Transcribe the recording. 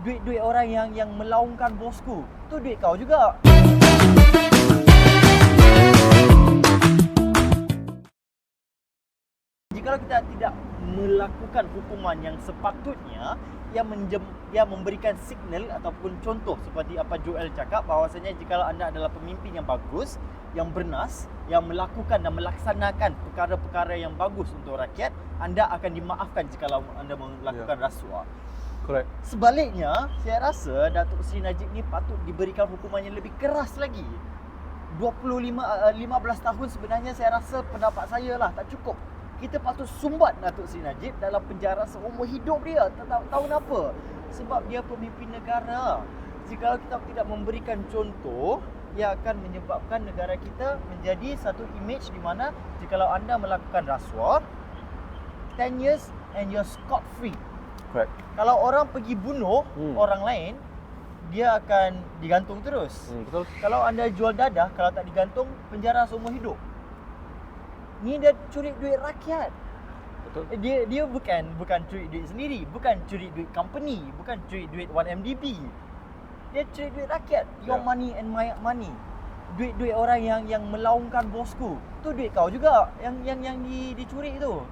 duit-duit orang yang yang melaungkan bosku. Tu duit kau juga. Jika kita tidak melakukan hukuman yang sepatutnya yang menjem, yang memberikan signal ataupun contoh seperti apa Joel cakap bahawasanya jika anda adalah pemimpin yang bagus, yang bernas, yang melakukan dan melaksanakan perkara-perkara yang bagus untuk rakyat, anda akan dimaafkan jika anda melakukan Ya. rasuah. Correct. Sebaliknya, saya rasa Datuk Seri Najib ni patut diberikan hukuman yang lebih keras lagi. 25 uh, 15 tahun sebenarnya saya rasa pendapat saya lah tak cukup. Kita patut sumbat Datuk Seri Najib dalam penjara seumur hidup dia. Tahu, tahu kenapa? Sebab dia pemimpin negara. Jika kita tidak memberikan contoh, ia akan menyebabkan negara kita menjadi satu image di mana jikalau anda melakukan rasuah 10 years and you're scot free. Correct. Kalau orang pergi bunuh Hmm. orang lain, dia akan digantung terus. Hmm, betul. Kalau anda jual dadah, kalau tak digantung, penjara seumur hidup. Ni dia curi duit rakyat. Betul. Dia dia bukan bukan curi duit sendiri, bukan curi duit company, bukan curi duit 1MDB. Dia curi duit rakyat. Your Ya. money and my money. Duit-duit orang yang yang melaungkan bosku. Tu duit kau juga yang yang yang di, dicuri tu.